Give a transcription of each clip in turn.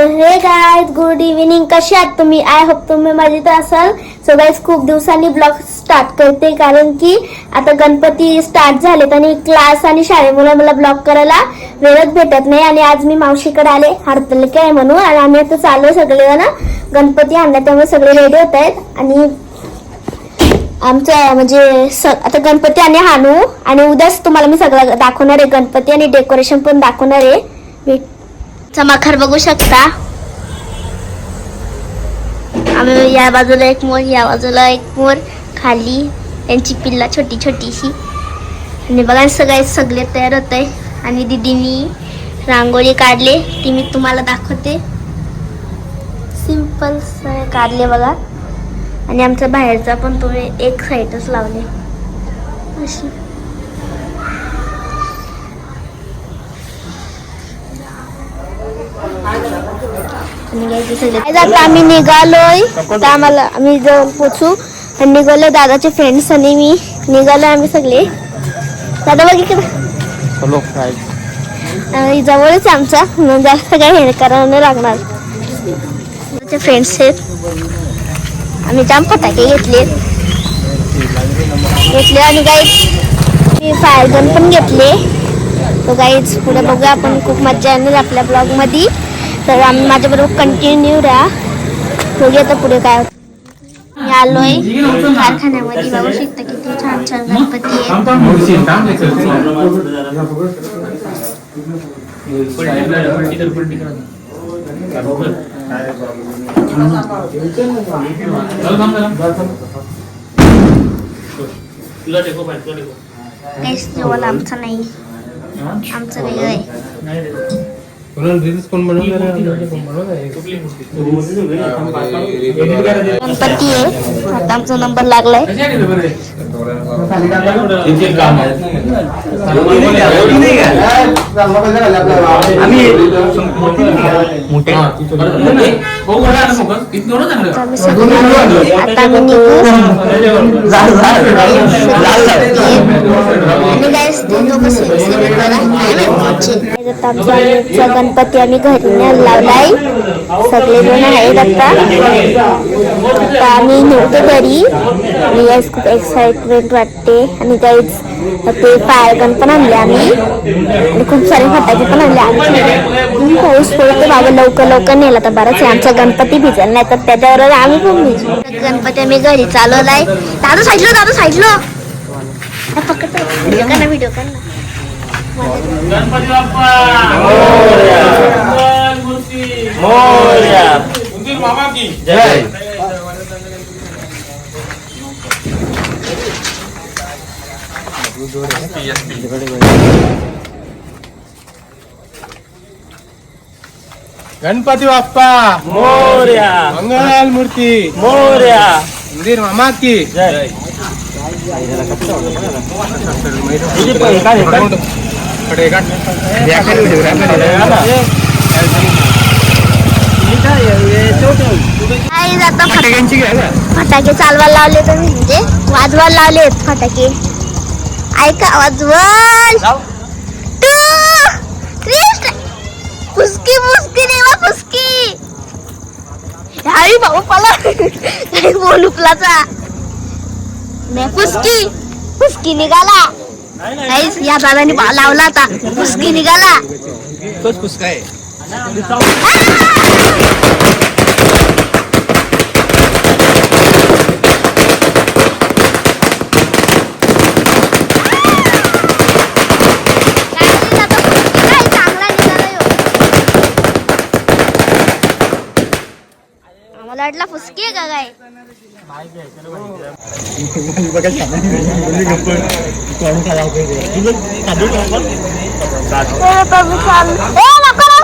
हे guys good evening कसे आहात तुम्ही? आय होप तुम्ही तर असाल. सो गाईज खूप दिवसांनी ब्लॉग स्टार्ट करते कारण की आता गणपती स्टार्ट झालेत आणि क्लास आणि शाळेमुळे मला ब्लॉग करायला वेळच भेटत नाही आणि आज मी मावशीकडे आले हरतलिके आहे म्हणून. आणि आम्ही आता चालू सगळेजण गणपती आणला त्यामुळे सगळे रेडी होत आहेत. आणि आमचं म्हणजे आता गणपती आणि हानू. आणि उद्याच तुम्हाला मी सगळं दाखवणार आहे. गणपती आणि डेकोरेशन पण दाखवणार आहे. मी चमाखर बघू शकता. आम्ही या बाजूला एक मोर या बाजूला एक मोर खाली. त्यांची पिल्ला छोटी छोटीशी. आणि बघा सगळे सगळे तयार होत आहे आणि दिदीनी रांगोळी काढले. ती मी तुम्हाला दाखवते. सिंपल काढले बघा. आणि आमच्या बाहेरचा पण तुम्ही एक साईडच लावले. अशी आणि guys, हे सगळे- Guys, आता आम्ही निघालोय. आता आम्हाला आम्ही जवळ पोचू आणि निघालो दादाचे फ्रेंड्स आणि मी. निघालो आम्ही सगळे. दादा बघ इकडे. काय जवळच आमचा. म्हणून जास्त काही हे करावं लागणार. फ्रेंड्स आहेत. आम्ही जाम फटाके घेतले घेतले आणि गाईज मी फायर गन पण घेतले. तो गाईज पुढे बघूया आपण खूप मजा येणार आपल्या ब्लॉगमध्ये तर आम्ही माझ्याबरोबर कंटिन्यू राहा. बघूया तर पुढे काय होतं. मी आलोय कारखान्यामध्ये. बघू शकता किती छान छान गणपती काहीच जेवण आमचं नाही. आमचं वेगळं आहे. गणपती आहे. आता आमचा नंबर लागलाय. आता आणि गणपती आम्ही घरी लावलाय. सगळे जण आहेत आता. आम्ही निघतो घरी. मी guys, खूप एक्साइटमेंट वाटते. आणि काहीच ते फायर गन पण आणले आम्ही. आणि खूप सारे फटाके पण आणले आमचे पाऊस पडतो मागे लवकर लवकर नेला तर बरंच आहे. आमचा गणपती भिजल नाही तर त्याच्यावर आम्ही पण भिजू. गणपती आम्ही घरी चालवलाय. दादू साईडलो दादू साईडलो. पकड व्हिडिओ कर ना व्हिडिओ कर ना. गणपती बाप्पा. मामा की. जय. गणपती बाप्पा. मोर्या. मंगल मूर्ती. मोर्या. उंदीर मामा की? जय आता फटाके चालवायला लावले तर म्हणजे? वाजवायला लावले फटाके. ऐका वाजवल. फुसकी फुसकी देवा फुसकी हरी भाऊ पला काही बोलू प्लाचा नाही फुसकी फुसकी निघाला. काहीच या दादाने बा- लावला आता. फुसकी निघाला. तोच पुस्तक आहे काय आता फुसकी काय चांगला निघाला ह्यो. आम्हाला फुसकी आहे का काय? ए, बाबू चाल. ए, नको ना,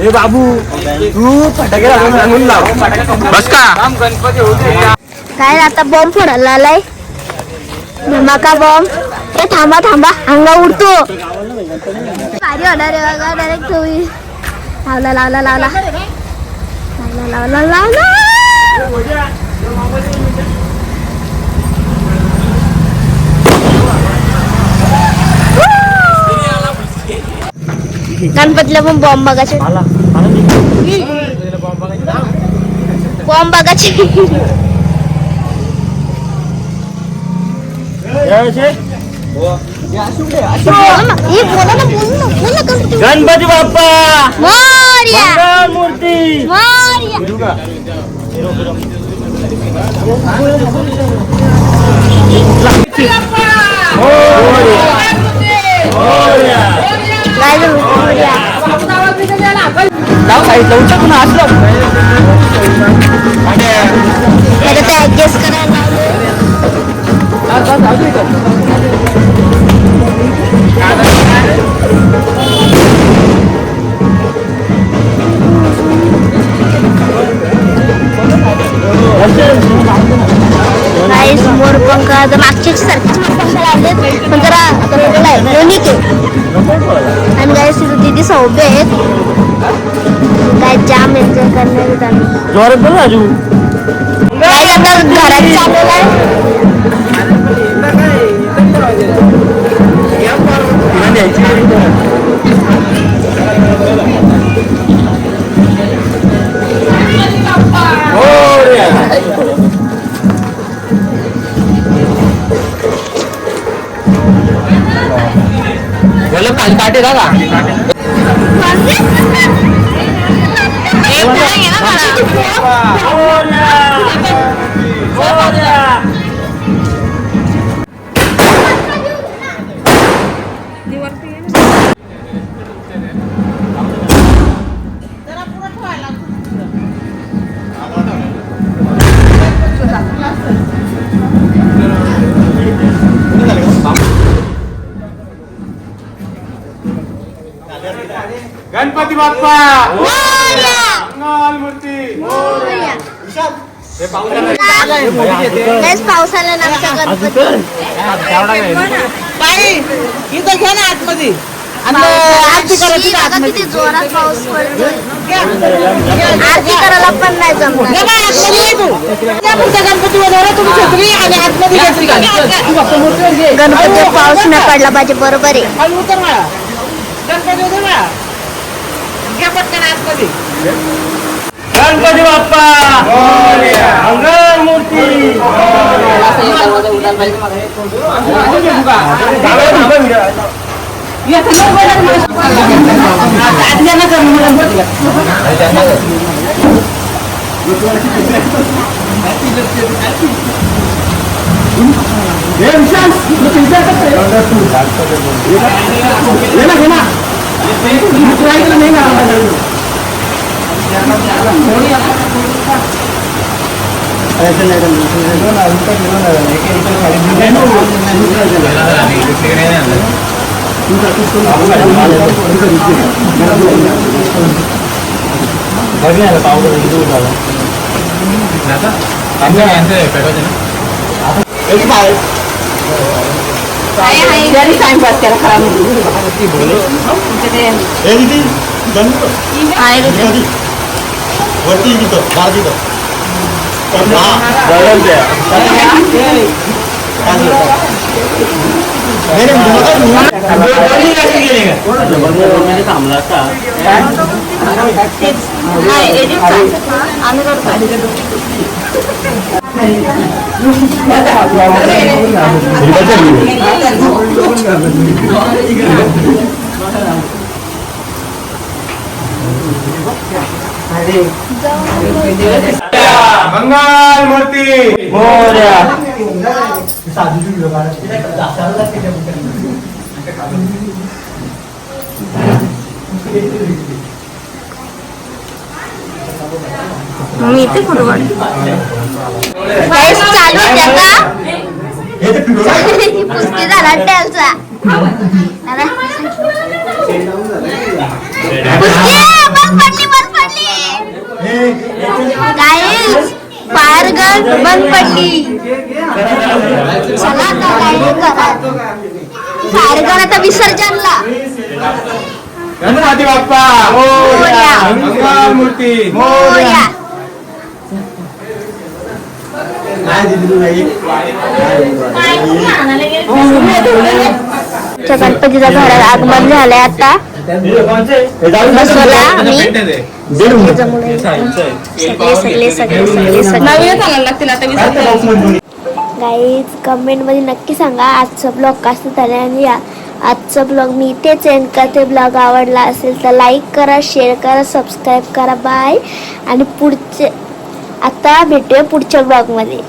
ए बाबू तू फटाके लागून लाव बस का गणपती होते काय आता बॉम्ब फोडायला आलाय धमाका बॉम्ब ए थांबा थांबा अंगा उडतो भारी होणार आहे बघा डायरेक्ट तुम्ही लावला लावला लावला लावला लावला लावला गणपतीला पण बॉम्ब बघायचे बॉम्ब बघायचे बोला ना, हे जाऊ साईड असलं ते ऍडजस्ट करायला मोर पंख. आता मागच्या सारखेच मोरपंख लावलेत. पण जरा आता आणि गाईस दिदी सौभे आहेत. काय जाम एन्जॉय करणार आहेत आम्ही जोरात बोल राजू। काय आता घरात चाललेलं आहे काल काटे का गणपती बाप्पा. पावसाला इथं घ्या ना आतमध्ये. आरती बघा किती जोरात पाऊस आरती करायला पण नाही जमणार. या बा, आतमध्ये ये तू. या पुढच्या गणपती वगैरे तुम्ही छत्री आणि आतमध्ये घेतली का? तू फक्त मूर्तीवर घे. गणपती पाऊस नाही पडला पाहिजे बरोबर आहे खाली उतर मला गणपती उतर मला घ्या पटकन आतमध्ये गणपती बाप्पा मंगळ मूर्ती या सगळं बोला ना. आतल्या नका मला जरी टाइमपास केला खरा वरती तिथं बार तिथं थांबला मंगल मूर्ती मोर्या मी इथे फोटो काढ गाईस चालू आहे का पुस्ती झाला टेलचा. दादा. पुस्ती, बंद पडली. चला आता काय करा फायर गन आता विसर्जनला. गणपती बाप्पा. मोरया. मूर्ती मोरया. आमच्या गणपतीचा घरात आगमन झालंय आता. बसवला आम्ही. सगळे. सगळे सगळे सगळे. सगळे गाईज कमेंटमध्ये नक्की सांगा आजचा ब्लॉग कसा झाला आणि आ- आजचा ब्लॉग मी इथेच एंड करते. ब्लॉग आवडला असेल तर लाईक करा शेअर करा सबस्क्राईब करा. बाय आणि पुढचे आता भेटूया पुढच्या ब्लॉगमध्ये